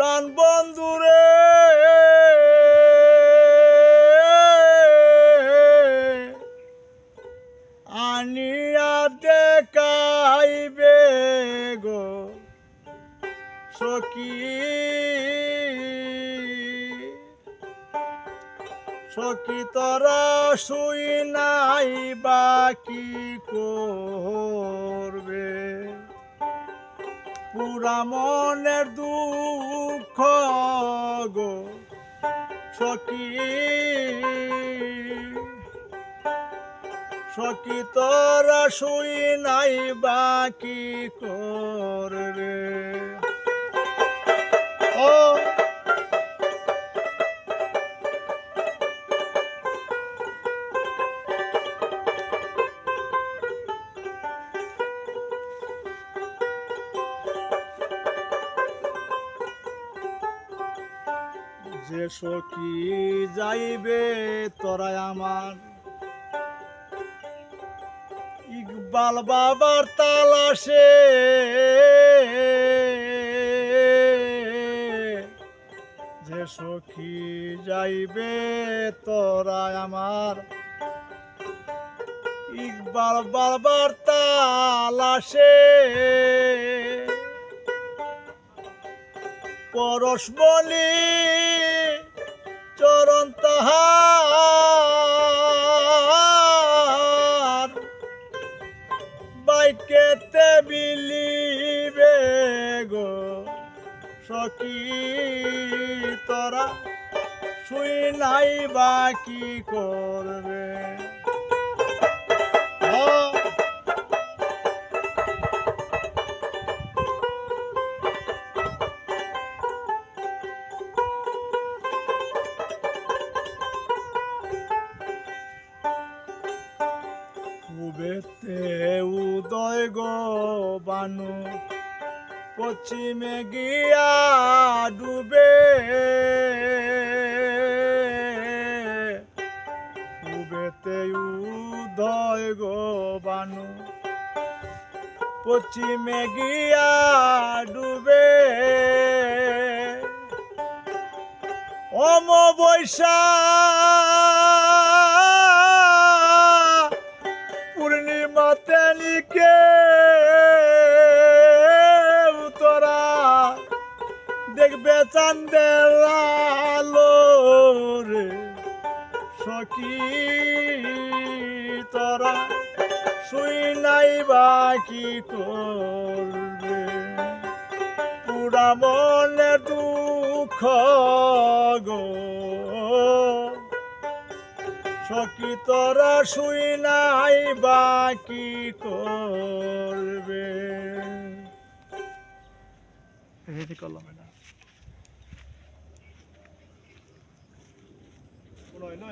প্রাণ বন্ধুরে আনিয়া দেখাইবে গো সখী। সখী তোরা শুই নাই বাকি করবে? পুরা মনের দুঃখ গো সখী। সখী তোরা শুই নাই বাকি করবে যে সখী যাইবে তোরা আমার। ইকবাল বাবার তালাশে। যে সখী যাইবে তোরা আমার। ইকবাল বাবার তালাশে। পরশ বলি চরণ তাহার। বাইকেতে বিলিবে গো সখী তোরা শুই নাই বাকি করবে? উবেতে উদয় গো বানু। পশ্চিমে গিয়া ডুবে। উবেতে উদয় গো বানু। পশ্চিমে গিয়া ডুবে। অম বৈশা চান্দের আলো রে, সখী তোরা শুই নাই বাকি করবে পুরা মনে দুঃখ গো, সখী তোরা শুই নাই বাকি করবে রেডি করলাম otro lado.